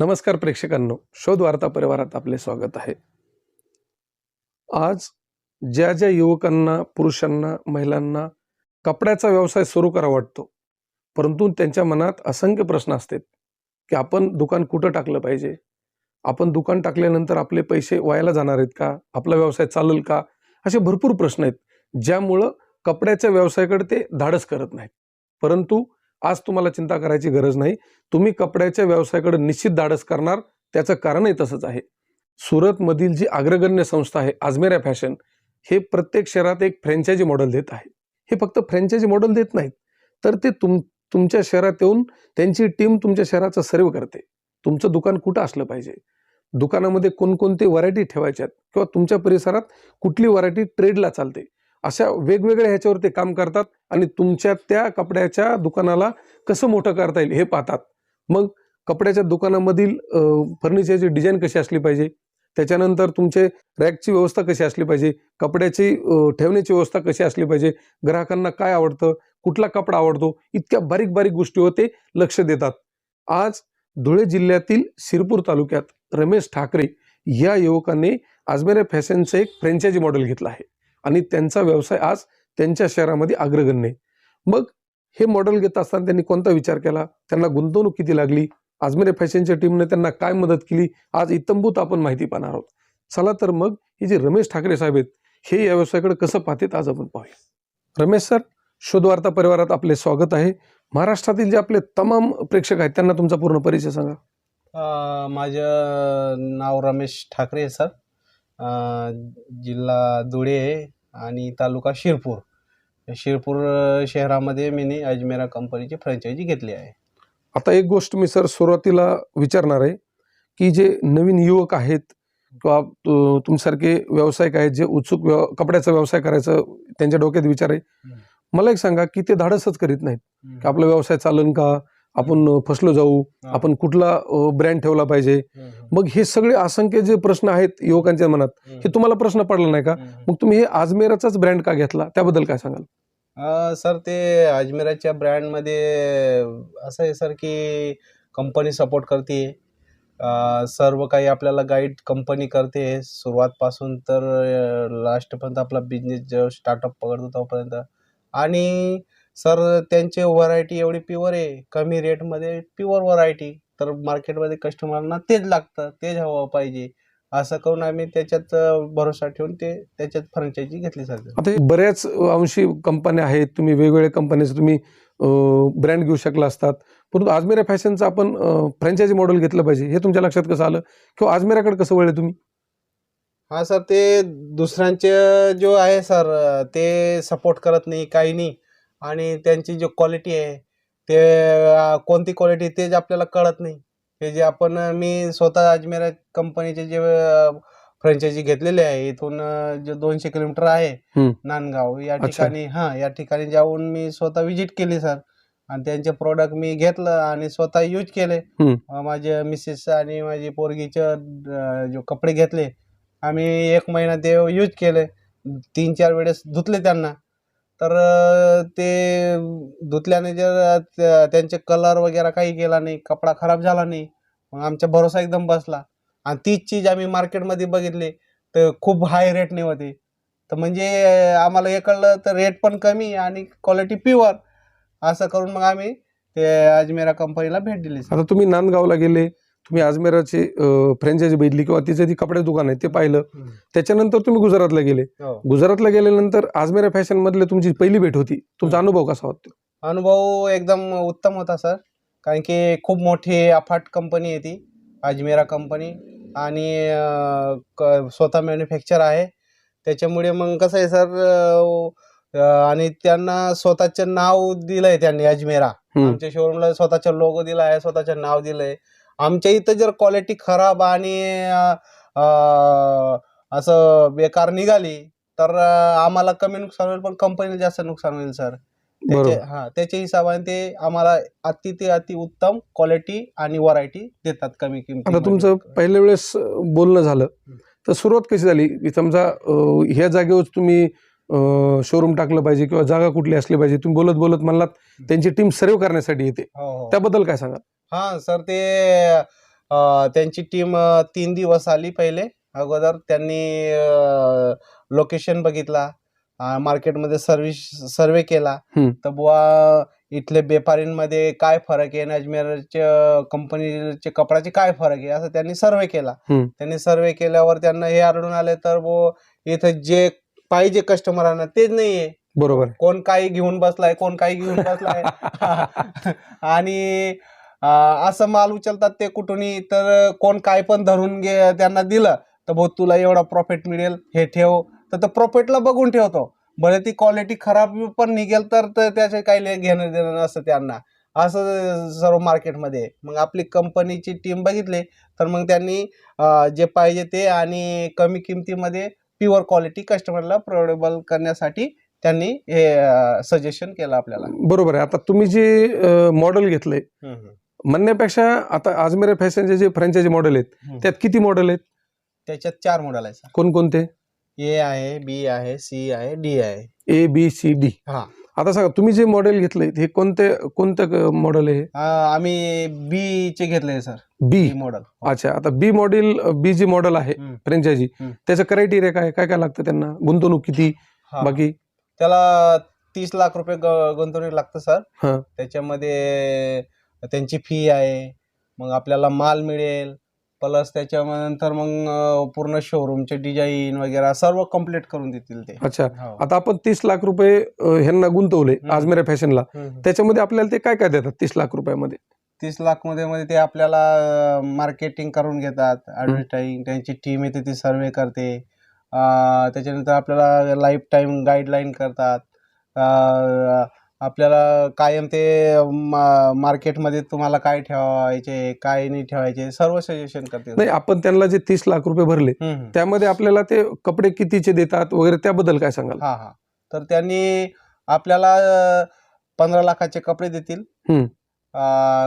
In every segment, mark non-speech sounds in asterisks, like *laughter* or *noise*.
नमस्कार प्रेक्षकांनो शोध वार्ता परिवारात आपले स्वागत आहे. आज ज्या ज्या युवकांना पुरुषांना महिलांना कपड्याचा व्यवसाय सुरू करा वाटतो परंतु त्यांच्या मनात असंख्य प्रश्न असतात की आपण दुकान कुठं टाकलं पाहिजे? आपण दुकान टाकल्यानंतर आपले पैसे वायाला जाणार आहेत का? आपला व्यवसाय चालेल का? असे भरपूर प्रश्न आहेत ज्यामुळं कपड्याच्या व्यवसायाकडे ते धाडस करत नाहीत. परंतु आज तुम्हाला चिंता करायची गरज नाही. तुम्ही कपड्याच्या व्यवसायाकडे निश्चित धाडस करणार त्याचं कारणही तसंच आहे. सुरतमधील जी अग्रगण्य संस्था आहे आजमेरा फॅशन हे प्रत्येक शहरात एक फ्रँचायझी मॉडेल देत आहे. हे फक्त फ्रँचायझी मॉडेल देत नाहीत तर ते तुम तुमच्या शहरात येऊन त्यांची टीम तुमच्या शहराचा सर्व करते. तुमचं दुकान कुठं असलं पाहिजे? दुकानामध्ये कोणकोणते व्हरायटी ठेवायच्यात? किंवा तुमच्या परिसरात कुठली व्हरायटी ट्रेडला चालते? अशा वेगवेगळ्या ह्याच्यावर ते काम करतात आणि तुमच्या त्या कपड्याच्या दुकानाला कसं मोठं करता येईल हे पाहतात. मग कपड्याच्या दुकानामधील फर्निचरची डिझाईन कशी असली पाहिजे? त्याच्यानंतर तुमचे रॅकची व्यवस्था कशी असली पाहिजे? कपड्याची ठेवण्याची व्यवस्था कशी असली पाहिजे? ग्राहकांना काय आवडतं? कुठला कपडा आवडतो? इतक्या बारीक बारीक गोष्टीवर ते लक्ष देतात. आज धुळे जिल्ह्यातील शिरपूर तालुक्यात रमेश ठाकरे या युवकांनी आजमेरे फॅशनचं एक फ्रँचायझी मॉडेल घेतलं आहे. आणि त्यांचा व्यवसाय आज त्यांच्या शहरामध्ये अग्रगण्य आहे. मग हे मॉडेल घेत असताना त्यांनी कोणता विचार केला? त्यांना गुंतवणूक किती लागली? आजमेरे फॅशनच्या टीमने त्यांना काय मदत केली? आज इतंभूत आपण माहिती पाहणार आहोत. चला तर मग हे जे रमेश ठाकरे साहेब आहेत हे या व्यवसायाकडे कसं पाहतात आज आपण पाहूया. रमेश सर शोधवार्ता परिवारात आपले स्वागत आहे. महाराष्ट्रातील जे आपले तमाम प्रेक्षक आहेत त्यांना तुमचा पूर्ण परिचय सांगा. माझं नाव रमेश ठाकरे सर. जिल्हा धुळे आहे. आणि तालुका शिरपूर. शिरपूर शहरामध्ये मी अजमेरा कंपनीची फ्रँचायझी घेतली आहे. आता एक गोष्ट मी सर सुरुवातीला विचारणार आहे की जे नवीन युवक आहेत किंवा तुमच्यासारखे व्यावसायिक आहेत जे उत्सुक व्यव कपड्याचा व्यवसाय करायचं त्यांच्या डोक्यात विचार आहे. मला एक सांगा की ते धाडसच करीत नाहीत. की आपला व्यवसाय चालन का? आपण फसलो जाऊ. आपण कुठला ब्रँड ठेवला पाहिजे. मग हे सगळे असंख्य जे प्रश्न आहेत युवकांच्या मनात हे तुम्हाला प्रश्न पडला नाही का. मग तुम्ही हे आजमेराचाच ब्रँड का घेतला? त्याबद्दल काय सांगाल? सर ते अजमेराच्या ब्रँडमध्ये असं आहे सर की कंपनी सपोर्ट करते. सर्व काही आपल्याला गाईड कंपनी करते. सुरुवातपासून तर लास्टपर्यंत आपला बिझनेस जेव्हा स्टार्टअप पकडतो तोपर्यंत. आणि सर त्यांचे व्हरायटी एवढी प्युअर आहे. कमी रेटमध्ये प्युअर व्हरायटी तर मार्केटमध्ये कस्टमरना तेच लागतं. तेच हवं पाहिजे. असं करून आम्ही त्याच्यात भरोसा ठेवून ते त्याच्यात फ्रँचायझी घेतली सर. आता बऱ्याच अंशी कंपन्या आहेत. तुम्ही वेगवेगळ्या कंपन्याचे तुम्ही ब्रँड घेऊ शकला असतात. परंतु आजमेरा फॅशनचं आपण फ्रँचायझी मॉडेल घेतलं पाहिजे. हे तुमच्या लक्षात कसं आलं? किंवा आजमेराकडे कसं वळले तुम्ही? हा सर ते दुसऱ्यांचे जो आहे सर ते सपोर्ट करत नाही काही नाही. आणि त्यांची जो क्वालिटी आहे ते अं, कोणती क्वालिटी तेच आपल्याला कळत नाही हे जे आपण अं, मी स्वतः अजमेरा कंपनीचे जे फ्रँचायझी घेतलेले आहे इथून अं, जे दोनशे किलोमीटर आहे हम्म. नांदगाव या अच्छा. ठिकाणी हां या ठिकाणी जाऊन मी स्वतः विजिट केली सर आणि त्यांचे प्रोडक्ट मी घेतलं आणि स्वतः यूज केले हम्म. अं, माझे मिसेस आणि माझी पोरगीचे अं, जो कपडे घेतले आम्ही एक महिना ते यूज केले तीन चार वेळेस धुतले त्यांना तर ते धुतल्याने जर त्या- त्यांचे कलर वगैरे काही गेला नाही कपडा खराब झाला नाही मग आमचा भरोसा एकदम बसला. आणि तीच चीज आम्ही मार्केटमध्ये बघितली तर खूप हाय रेटने होती. तर म्हणजे आम्हाला हे कळलं तर रेट पण कमी आणि क्वालिटी प्युअर असं करून मग आम्ही ते अजमेरा कंपनीला भेट दिली. सर आता तुम्ही नांदगावला गेले तुम्ही आजमेराची फ्रँचायझी बघितली किंवा तिचं ती कपड्याचं दुकान आहे ते पाहिलं. त्याच्यानंतर तुम्ही गुजरातला गेले. हो. गुजरातला गेल्यानंतर आजमेरा फॅशन मधले तुमची पहिली भेट होती. तुमचा अनुभव कसा होता? अनुभव एकदम उत्तम होता सर. कारण की खूप मोठी अफाट कंपनी आहे ती अजमेरा कंपनी. आणि स्वतः मॅन्युफॅक्चर आहे. त्याच्यामुळे मग कसं आहे सर आणि त्यांना स्वतःचं नाव दिलं आहे त्यांनी अजमेरा. आमच्या शोरूमला स्वतःचा लोगो दिला आहे स्वतःचं नाव दिलं आहे आमच्या इथं जर क्वालिटी खराब आणि असं बेकार निघाली तर आम्हाला कमी नुकसान होईल पण कंपनीला जास्त नुकसान होईल सर हा त्याच्या हिशोबाने ते आम्हाला अति ते अति उत्तम क्वालिटी आणि व्हरायटी देतात कमी किमती आता तुमचं पहिल्या वेळेस बोलणं झालं. तर सुरुवात कशी झाली? की समजा ह्या जागेवर तुम्ही शोरूम टाकलं पाहिजे किंवा जागा कुठली असली पाहिजे तुम्ही बोलत बोलत म्हणलात त्यांची टीम सर्व करण्यासाठी येते. हो हो. त्याबद्दल काय सांगा हा सर ते अं, त्यांची टीम तीन दिवस आली पहिले. अगोदर त्यांनी लोकेशन बघितला. मार्केटमध्ये सर्विस सर्वे केला. हम्म. तर बुवा इथले व्यापारींमध्ये काय फरक आहे? अजमेरच्या कंपनीचे कपड्याचे काय फरक आहे? असं त्यांनी सर्वे केला. हम्म. त्यांनी सर्वे केल्यावर त्यांना हे आढळून आले तर वो इथं जे पाहिजे कस्टमरांना तेच नाहीये. बरोबर. कोण काही घेऊन बसलाय कोण काही घेऊन बसलाय. *laughs* आणि असं माल उचलतात ते कुठूनही तर कोण काय पण धरून घे त्यांना दिलं तर भाऊ तुला एवढा प्रॉफिट मिळेल हे ठेव. तर ते प्रॉफिटला बघून ठेवतो. भले ती क्वालिटी खराब पण निघेल तर त्याचे काही घेणं देणं नसतं त्यांना. असं सर्व मार्केटमध्ये. मग आपली कंपनीची टीम बघितली तर मग त्यांनी जे पाहिजे ते आणि कमी किमतीमध्ये प्युअर क्वालिटी कस्टमरला प्रोडेबल करण्यासाठी त्यांनी हे सजेशन केलं आपल्याला. बरोबर आहे. आता तुम्ही जे मॉडेल घेतलंय म्हणण्यापेक्षा आता अजमेर फॅशनचे जे फ्रँचायझी मॉडेल आहेत हम्म. त्यात किती मॉडेल आहेत? त्याच्यात चार मॉडेल आहे सर कोणकोणते? ए आहे बी आहे सी आहे डी आहे. A B C D. हा. आता सांगा तुम्ही जे मॉडेल घेतलंय हे कोणते कोणतं मॉडेल आहे आ, आम्ही बी चे घेतले सर बी बी मॉडेल अच्छा आता बी मॉडेल बी जे मॉडेल आहे हम्म. फ्रँचायझी हम्म. त्याचं क्रायटेरिया काय काय काय लागतं त्यांना? गुंतवणूक किती? हा. बाकी? त्याला तीस लाख रुपये ग- गुंतवणूक लागतं सर हा. त्याच्यामध्ये त्यांची फी आहे. मग आपल्याला माल मिळेल. प्लस त्याच्यानंतर मग पूर्ण शोरूमचे डिझाईन वगैरे सर्व कंप्लीट करून देतील ते. अच्छा. हो. आता आपण तीस लाख रुपये अं, ह्यांना गुंतवले हम्म. अजमेर फॅशनला. हम्म. त्याच्यामध्ये आपल्याला ते काय काय देतात तीस लाख रुपयामध्ये? तीस लाखमध्ये मध्ये ते आपल्याला मार्केटिंग करून घेतात ऍडव्हर्टाईज त्यांची टीम येते ती सर्वे करते. अं, त्याच्यानंतर आपल्याला लाईफ टाईम गाईडलाईन करतात. अं, आपल्याला कायम ते मा- मार्केटमध्ये तुम्हाला काय ठेवायचे काय नाही ठेवायचे सर्व सजेशन करते नाही आपण त्यांना जे तीस लाख रुपये भरले. त्यामध्ये आपल्याला ते कपडे कितीचे देतात वगैरे त्याबद्दल काय सांगाल? हा हा. तर त्यांनी आपल्याला पंधरा लाखाचे कपडे देतील.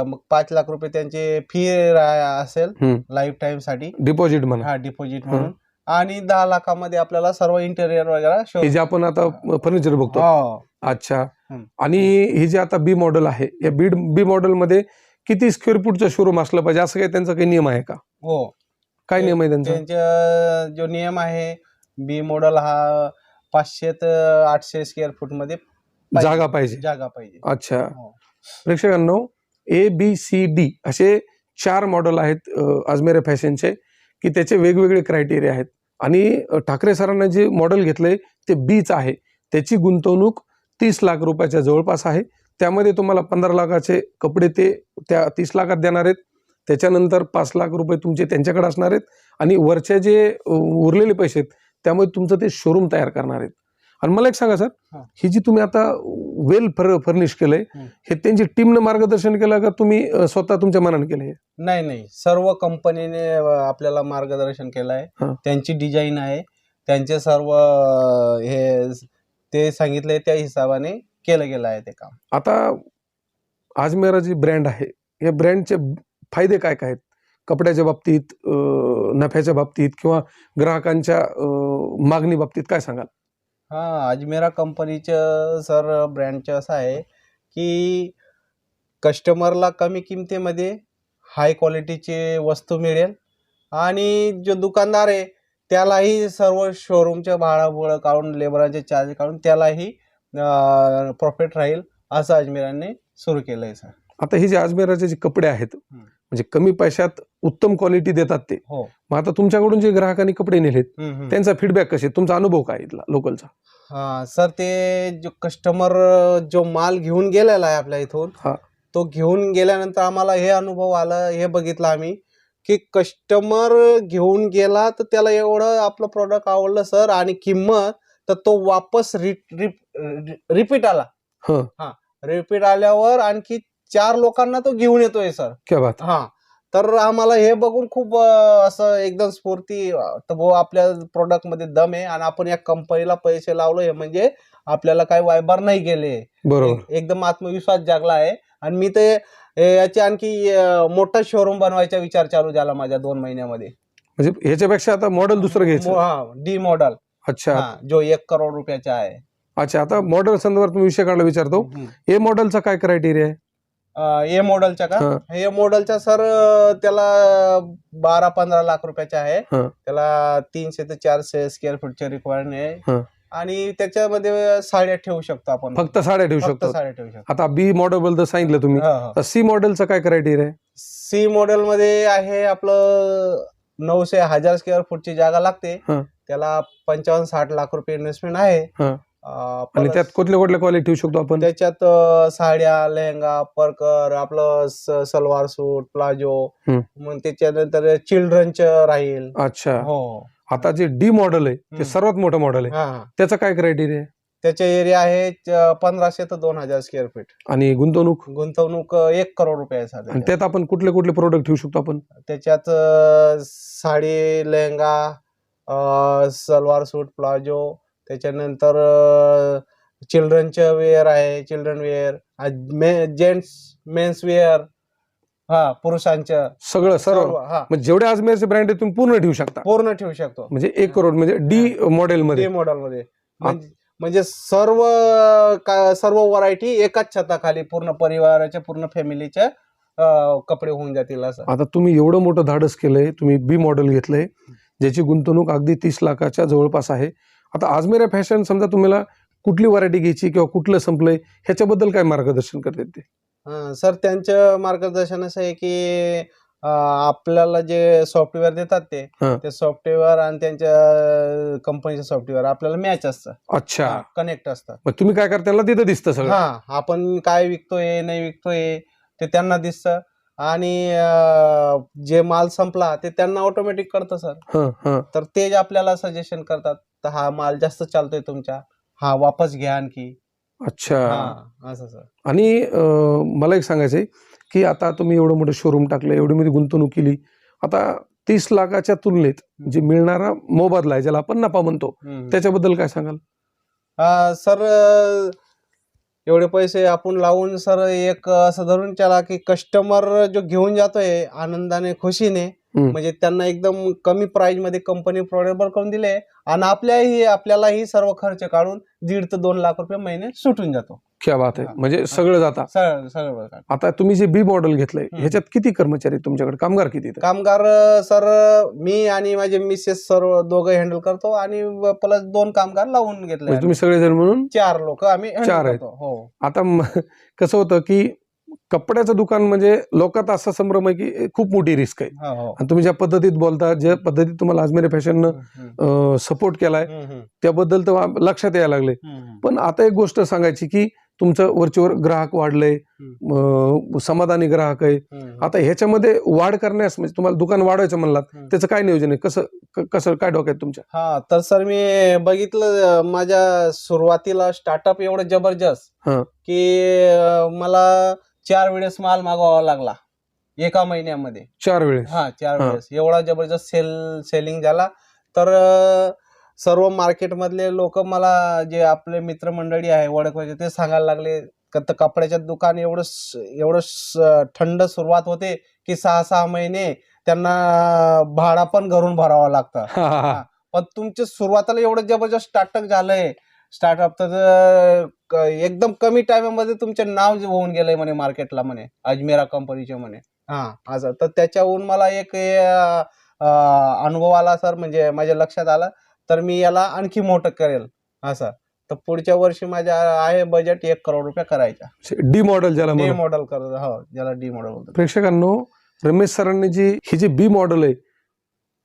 मग पाच लाख रुपये त्यांचे फी असेल. लाईफ टाईमसाठी. डिपॉझिट म्हणा हा डिपॉझिट म्हणून. आणि दहा लाखामध्ये आपल्याला सर्व इंटेरियर वगैरे आपण आता फर्निचर बघतो. हो. अच्छा. आणि हे जे आता बी मॉडेल आहे या बी बी मॉडेल मध्ये किती स्क्वेअर फूटचं शोरूम असलं पाहिजे असं काही त्यांचा काही नियम आहे का? हो. काय नियम आहे त्यांचा? त्यांचा जो नियम आहे बी मॉडेल हा पाचशे ते आठशे स्क्वेअर फूटमध्ये. जागा पाहिजे. जागा पाहिजे. अच्छा. हो. प्रेक्षकांनो ए बी सी डी असे चार मॉडेल आहेत अजमेर फॅशनचे की त्याचे वेगवेगळे क्रायटेरिया आहेत. आणि ठाकरे सरांना जे मॉडेल घेतलंय ते बीच आहे. त्याची गुंतवणूक तीस लाख रुपयाच्या जवळपास आहे. त्यामध्ये तुम्हाला पंधरा लाखाचे कपडे ते त्या तीस लाखात देणार आहेत. त्याच्यानंतर पाच लाख रुपये तुमचे त्यांच्याकडे असणार आहेत. आणि वरचे जे उरलेले पैसे आहेत त्यामुळे तुमचं ते शोरूम तयार करणार आहेत. आणि मला एक सांगा सर हा. जी तुम्ही आता वेल फर फर्निश केलंय. हे. त्यांची टीमनं मार्गदर्शन केलं का तुम्ही स्वतः तुमच्या मनाने केलं हे? नाही नाही. सर्व कंपनीने आपल्याला मार्गदर्शन केलं आहे. त्यांची डिझाईन आहे. त्यांचे सर्व हे ते सांगितले त्या हिशोबाने केलं गेलं आहे ते काम. आता आजमेरा जी ब्रँड आहे. या ब्रँडचे फायदे काय काय आहेत? कपड्याच्या बाबतीत नफ्याच्या बाबतीत किंवा ग्राहकांच्या मागणी बाबतीत काय सांगाल? हा अजमेरा कंपनीचं सर ब्रँडचं असं आहे की कस्टमरला कमी किमतीमध्ये हाय क्वालिटीची वस्तू मिळेल. आणि जो दुकानदार आहे त्यालाही सर्व शोरूमचं भाडं बुडं काढून लेबराचे चार्ज काढून त्यालाही प्रॉफिट राहील असं अजमेराने सुरू केलं आहे सर. आता हे जे अजमेराचे जे कपडे आहेत. म्हणजे कमी पैशात उत्तम क्वालिटी देतात ते. हो. मग आता तुमच्याकडून जे ग्राहकांनी कपडे नेलेत त्यांचा फीडबॅक कसे तुमचा अनुभव काय इथला लोकलचा हा सर ते जो कस्टमर जो माल घेऊन गेलेला आहे आपल्या इथून. तो घेऊन गेल्यानंतर आम्हाला हे अनुभव आला हे बघितलं आम्ही. की कस्टमर घेऊन गेला तर त्याला एवढं आपलं प्रोडक्ट आवडलं सर आणि किंमत तर तो वापस रिपीट आला. हं. रिपीट आल्यावर आणखी चार लोकांना तो घेऊन येतोय सर क्या बात. हा. तर आम्हाला हे बघून खूप अं, असं एकदम स्फूर्ती अं, तर भाऊ आपल्या प्रोडक्टमध्ये दम आहे आणि आपण या कंपनीला पैसे लावलो हे म्हणजे आपल्याला काही वायबार नाही गेले. बरोबर. एक- एकदम आत्मविश्वास जागला आहे. आणि मी ते याची आणखी मोठा शोरूम बनवायचा विचार चालू झाला माझ्या दोन महिन्यामध्ये. म्हणजे ह्याच्यापेक्षा आता मॉडेल दुसरं घ्यायचं. हा डी मॉडेल अच्छा. जो एक करोड रुपयाचा आहे. अच्छा आता मॉडेल संदर्भात मी विषय काढला विचारतो. ए मॉडेलचा काय क्रायटेरिया आहे? ए मॉडेलच्या का? हा. हे मॉडेलच्या सर त्याला बारा पंधरा लाख रुपयाचा आहे. त्याला तीनशे ते चारशे स्क्वेअर फूटचे रिक्वायरमेंट. आहे. आणि त्याच्यामध्ये साड्या ठेवू शकतो आपण. फक्त साड्या ठेवू फक्त शकतो. साड्या ठेवू शकतो. आता बी मॉडेल बद्दल सांगितलं तुम्ही. हा, हा. तर सी मॉडेलचं काय क्रायटेरिया आहे? सी मॉडेल मध्ये आहे आपलं नऊशे हजार स्क्वेअर फूटची जागा लागते. हा. त्याला पंचावन्न साठ लाख रुपये इन्व्हेस्टमेंट आहे. हा. अं, आणि त्यात कुठल्या कुठल्या क्वालिटी ठेवू शकतो आपण? त्याच्यात अं, साड्या लेहंगा परकर आपलं स- सलवार सूट प्लाजो. हम्म. मग त्याच्यानंतर चिल्ड्रनचं राहील. अच्छा. हो. आता जे डी मॉडेल आहे ते हम्म. सर्वात मोठं मॉडेल आहे. हा. हा. त्याचं काय क्रायटेरिया आहे? त्याचे एरिया आहे च- पंधराशे ते दोन हजार स्क्वेअर फीट आणि गुंतवणूक? गुंतवणूक अं, एक करोड रुपये आहे आणि सध्या त्यात आपण कुठले कुठले प्रोडक्ट ठेवू शकतो आपण? त्याच्यात अं, साडी लेहंगा अं, सलवार सूट प्लाझो त्याच्यानंतर चिल्ड्रनचं वेअर आहे children wear gents men's wear हा पुरुषांचं सगळं सर्व. हा. म्हणजे जेवढे अजमेरचे ब्रँड आहे तुम्ही पूर्ण ठेवू शकता. पूर्ण ठेवू शकतो. म्हणजे एक करोड म्हणजे डी मॉडेल मध्ये. मॉडेल मध्ये. म्हणजे- म्हणजे सर्व का- सर्व व्हरायटी एकाच छताखाली पूर्ण परिवाराच्या पूर्ण फॅमिलीच्या अं, कपडे होऊन जातील असं. आता तुम्ही एवढं मोठं धाडस केलंय तुम्ही बी मॉडेल घेतलंय ज्याची गुंतवणूक अगदी तीस लाखाच्या जवळपास आहे. आता अजमेरा फॅशन समजा तुम्हाला कुठली व्हरायटी घ्यायची किंवा कुठलं संपलंय ह्याच्याबद्दल काय मार्गदर्शन करतात ते? हा, सर त्यांचं मार्गदर्शन असं आहे की अं, आपल्याला जे सॉफ्टवेअर देतात ते हा. ते सॉफ्टवेअर आणि त्यांच्या कंपनीचं सॉफ्टवेअर आपल्याला मॅच असतं. अच्छा. कनेक्ट असतं. मग तुम्ही काय करता त्यांना तिथं दिसतं सगळं? हा आपण काय विकतोय नाही विकतोय ते त्यांना दिसतं. आणि अं, जे माल संपला ते त्यांना ऑटोमॅटिक कळतं सर. हं, हं. तर ते आपल्याला सजेशन करतात तर हा माल जास्त चालतोय तुमचा हा वापस घ्या आणखी. अच्छा. हा असं सर आणि अं, मला एक सांगायचंय की आता तुम्ही एवढं मोठं शोरूम टाकलं एवढी मोठी गुंतवणूक केली आता तीस लाखाच्या तुलनेत जे मिळणारा मोबदला आहे ज्याला आपण नफा म्हणतो त्याच्याबद्दल काय सांगाल? हा सर अं, एवढे पैसे आपण लावून सर एक असं धरून चला की कस्टमर जो घेऊन जातोय आनंदाने खुशीने. म्हणजे त्यांना एकदम कमी प्राइसमध्ये कंपनी प्रोडेबल करून दिले आणि आपल्याही आपल्यालाही सर्व खर्च काढून दीड ते दोन लाख रुपये महिने सुटून जातो क्या बात आहे. म्हणजे सगळं जाता बघा. आता तुम्ही जे बी मॉडेल घेतलंय. ह्याच्यात किती कर्मचारी तुमच्याकडे कामगार किती? कामगार सर मी आणि माझे मिसेस सर्व दोघं हँडल करतो आणि प्लस दोन कामगार लावून घेतले म्हणजे तुम्ही सगळेजण म्हणून चार लोक आम्ही चार आहेत. हो आता *laughs* कसं होतं की कपड्याचं दुकान म्हणजे लोकात असा संभ्रम आहे की खूप मोठी रिस्क आहे हो. आणि तुम्ही ज्या पद्धतीत बोलता ज्या पद्धतीत तुम्हाला अजमेर फॅशननं सपोर्ट केलाय त्याबद्दल तर लक्षात यायला लागले. पण आता एक गोष्ट सांगायची की तुमचं वरचेवर ग्राहक वाढलंय समाधानी ग्राहक आहे. आता ह्याच्यामध्ये वाढ करण्यास म्हणजे तुम्हाला दुकान वाढवायचं म्हणलात. त्याचं काय नियोजन आहे कसं कसं काय डोक्यात तुमच्या हा तर सर मी बघितलं माझ्या सुरुवातीला स्टार्टअप एवढं जबरदस्त. की मला चार वेळेस माल मागवावा लागला. एका महिन्यामध्ये. चार वेळेस. हा चार हा. वेळेस. एवढा जबरदस्त सेल सेलिंग झाला. तर अं, सर्व मार्केटमधले लोक मला जे आपले मित्रमंडळी आहे ओळखवायचे ते सांगायला लागले का तर कपड्याच्या दुकान एवढं स- एवढं स- थंड सुरुवात होते की सहा सहा महिने त्यांना भाडा पण घरून भरावं लागतं. हा, हा, हा. पण तुमच्या सुरुवातीला एवढं जबरदस्त स्टार्टअप झालंय स्टार्टअप तर क- एकदम कमी टायमामध्ये तुमचे नाव जे होऊन गेलंय म्हणे मार्केटला म्हणे अजमेरा कंपनीचे म्हणे. हा. असं तर त्याच्याहून मला एक हे, अं, अनुभव आला सर म्हणजे माझ्या लक्षात आलं. तर मी याला आणखी मोठं करेल असं तर पुढच्या वर्षी माझ्या आहे बजेट एक करोड रुपये करायचा. डी मॉडेल ज्याला डी म्हणू. मॉडेल कर हो ज्याला डी मॉडेल बोलतात. प्रेक्षकांनो रमेश सरांनी जी ही जी बी मॉडेल आहे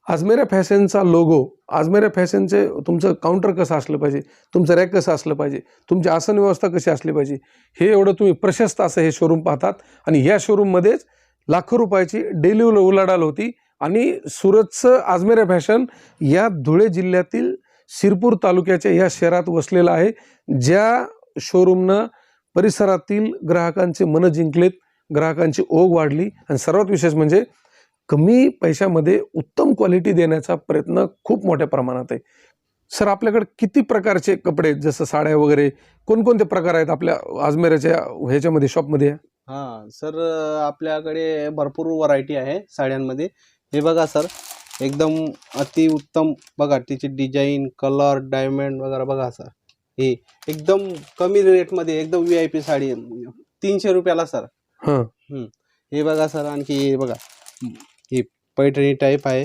आजमेरा फॅशनचा लोगो आजमेरा फॅशनचे तुमचं काउंटर कसं असलं पाहिजे? तुमचं रॅक कसं असलं पाहिजे? तुमची आसन व्यवस्था कशी असली पाहिजे? हे एवढं तुम्ही प्रशस्त असं हे शोरूम पाहतात. आणि या शोरूममध्येच लाखो रुपयाची डेली उलाढाल होती. आणि सुरतचं आजमेरा फॅशन या धुळे जिल्ह्यातील शिरपूर तालुक्याच्या या शहरात वसलेलं आहे. ज्या शोरूमनं परिसरातील ग्राहकांचे मनं जिंकलेत ग्राहकांची ओघ वाढली. आणि सर्वात विशेष म्हणजे कमी पैशामध्ये उत्तम क्वालिटी देण्याचा प्रयत्न खूप मोठ्या प्रमाणात आहे. सर आपल्याकडे किती प्रकारचे कपडे? जसं साड्या वगैरे कोणकोणते प्रकार आहेत आपल्या अजमेराच्या ह्याच्यामध्ये शॉपमध्ये हा सर आपल्याकडे भरपूर व्हरायटी आहे साड्यांमध्ये. हे बघा सर एकदम अतिउत्तम बघा तिची डिझाईन कलर डायमंड वगैरे बघा सर. हे एकदम कमी रेटमध्ये एकदम व्ही आय पी साडी आहे. तीनशे रुपयाला सर. हां. हे बघा सर आणखी हे बघा. पैठणी टाईप आहे.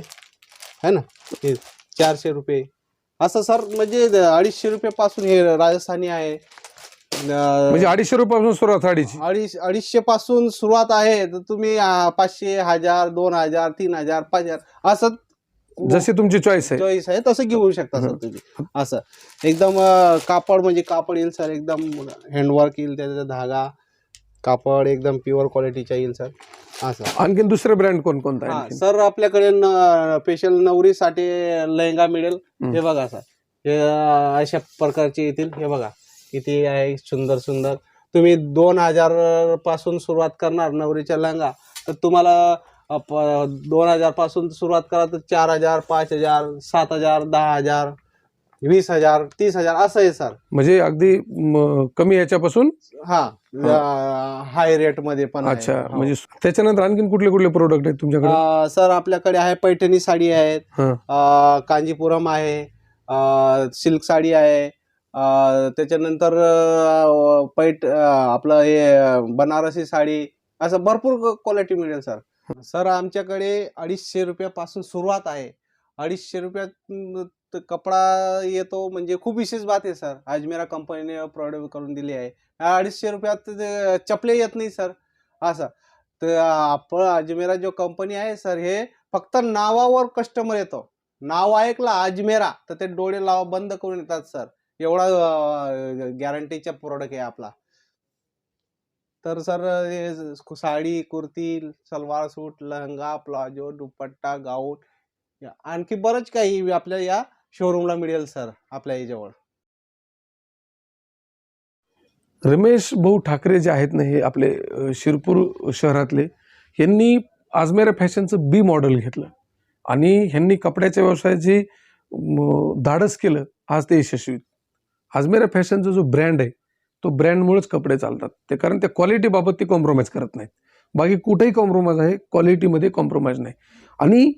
है ना? हे चारशे रुपये. असं सर म्हणजे अडीचशे रुपयापासून हे राजस्थानी आहे. म्हणजे अडीचशे रुपयापासून सुरुवात साडीची अडीच अडीचशे पासून सुरुवात आहे. तर तुम्ही पाचशे हजार दोन हजार तीन हजार पाच हजार असं जशी तुमची चॉईस आहे. चॉईस आहे तसं घेऊ शकता सर. तुम्ही. असं. एकदम कापड म्हणजे कापड येईल सर. एकदम हँडवर्क येईल त्याचा धागा. कापड एकदम प्युअर क्वालिटीचा येईल सर असं आणखीन दुसरे ब्रँड कोण कोणता आहे हा आणखीन? सर आपल्याकडे स्पेशल नवरीसाठी लेहंगा मिळेल. हं. हे बघा सर हे अं, अशा प्रकारचे येतील. हे बघा किती आहे सुंदर सुंदर. तुम्ही दोन हजारपासून सुरुवात करणार नवरीचा लेहंगा. तर तुम्हाला अं, प- दोन हजारपासून सुरुवात करा तर चार हजार पाच हजार सात हजार दहा हजार वीस हजार तीस हजार असं आहे सर म्हणजे अगदी म, कमी याच्यापासून हा. हाय रेटमध्ये पण आहे. अच्छा हो. म्हणजे त्याच्यानंतर आणखीन कुठले कुठले प्रोडक्ट आहेत तुमच्याकडे? अं, सर आपल्याकडे आहे पैठणी साडी आहेत. हां. अ, कांजीपुरम आहे. अ, सिल्क साडी आहे. अ, त्याच्यानंतर अ, पैठ अ, आपलं हे अ, बनारसी साडी असं भरपूर क्वालिटी मिळेल सर. सर आमच्याकडे अडीचशे रुपयापासून सुरुवात आहे. अडीचशे रुपयात कपडा येतो म्हणजे खूप विशेष बात आहे सर. अजमेरा कंपनीने प्रोडक्ट करून दिली आहे. अडीचशे रुपयात चपले येत नाही सर. असं तर आपण अजमेरा जो कंपनी आहे सर हे फक्त नावावर कस्टमर येतो. नाव ऐकला अजमेरा तर ते डोळे लावा बंद करून येतात सर. एवढा गॅरंटीचा प्रोडक्ट आहे आपला. तर सर हे sari kurti salwar suit lehenga palazzo dupatta gown आणखी बरंच काही आपल्या या शोरूमला मिळेल सर आपल्या याच्यावर. रमेश भाऊ ठाकरे जे आहेत ना हे आपले शिरपूर शहरातले यांनी आजमेरा फॅशनचं बी मॉडेल घेतलं. आणि ह्यांनी कपड्याच्या व्यवसायाची धाडस केलं. आज ते यशस्वी आजमेरा फॅशनचा जो ब्रँड आहे तो ब्रँडमुळेच कपडे चालतात. ते कारण त्या क्वालिटीबाबत ते कॉम्प्रोमाइज करत नाहीत. बाकी कुठेही कॉम्प्रोमाइज आहे क्वालिटीमध्ये कॉम्प्रोमाइज नाही. आणि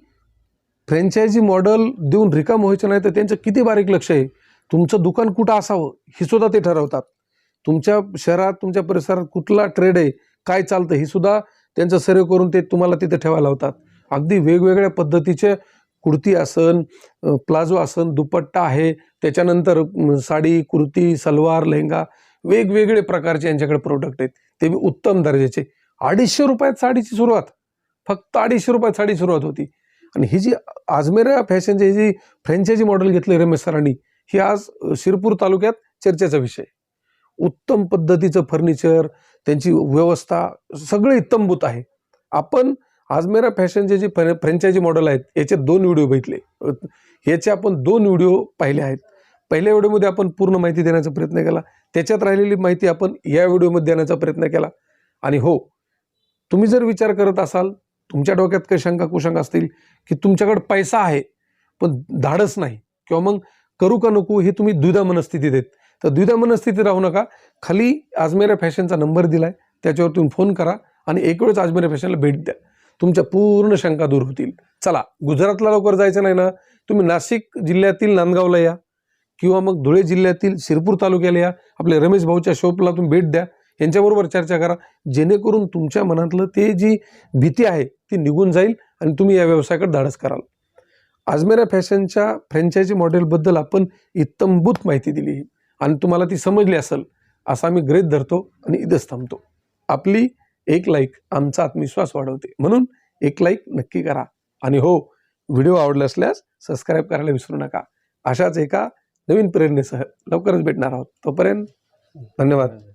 फ्रँचायझी मॉडेल देऊन रिकाम व्हायचं नाही तर त्यांचं किती बारीक लक्ष आहे? तुमचं दुकान कुठं असावं? हे सुद्धा ते ठरवतात. तुमच्या शहरात तुमच्या परिसरात कुठला ट्रेड आहे? काय चालतं? हे सुद्धा त्यांचं सर्व करून ते तुम्हाला तिथे ठेवायला लावतात. अगदी वेगवेगळ्या पद्धतीचे कुर्ती आसन प्लाझो आसन दुपट्टा आहे. त्याच्यानंतर साडी कुर्ती सलवार लेहंगा वेगवेगळे प्रकारचे यांच्याकडे प्रोडक्ट आहेत. ते बी उत्तम दर्जाचे. अडीचशे रुपयात साडीची सुरुवात. फक्त अडीचशे रुपयात साडी सुरुवात होती. आणि ही जी आजमेरा फॅशनची ही जी फ्रँचायझी मॉडेल घेतली रमेश सरांनी ही आज शिरपूर तालुक्यात चर्चेचा विषय. उत्तम पद्धतीचं फर्निचर त्यांची व्यवस्था सगळं इत्तमभूत आहे. आपण आजमेरा फॅशनचे जे फ्र फ्रँचायझी मॉडेल आहेत याचे दोन व्हिडिओ बघितले. याचे आपण दोन व्हिडिओ पाहिले आहेत. पहिल्या व्हिडिओमध्ये आपण पूर्ण माहिती देण्याचा प्रयत्न केला. त्याच्यात राहिलेली माहिती आपण या व्हिडिओमध्ये देण्याचा प्रयत्न केला. आणि हो तुम्ही जर विचार करत असाल तुमच्या डोक्यात काही शंका कुशंका असतील की तुमच्याकडे पैसा आहे पण धाडस नाही. किंवा मग करू का नको हे तुम्ही द्विधा मनस्थितीत आहेत. तर द्विधा मनस्थितीत राहू नका. खाली आजमेरा फॅशनचा नंबर दिला आहे त्याच्यावर तुम्ही फोन करा आणि एक वेळेस आजमेरा फॅशनला भेट द्या. तुमच्या पूर्ण शंका दूर होतील. चला गुजरातला लवकर जायचं नाही ना? तुम्ही नाशिक जिल्ह्यातील नांदगावला या. किंवा मग धुळे जिल्ह्यातील शिरपूर तालुक्याला या. आपल्या रमेश भाऊच्या शॉपला तुम्ही भेट द्या. यांच्याबरोबर चर्चा करा. जेणेकरून तुमच्या मनातलं ते जी भीती आहे ती निघून जाईल आणि तुम्ही या व्यवसायाकडे धाडस कराल. आजमेरा फॅशनच्या फ्रँचायझी मॉडेलबद्दल आपण इत्तंभूत माहिती दिली. आणि तुम्हाला ती समजली असेल असा मी ग्रेत धरतो आणि इथंच थांबतो. आपली एक लाईक आमचा आत्मविश्वास वाढवते. म्हणून एक लाईक नक्की करा. आणि हो व्हिडिओ आवडला असल्यास सबस्क्राईब करायला विसरू नका. अशाच एका नवीन प्रेरणेसह लवकरच भेटणार आहोत. तोपर्यंत धन्यवाद.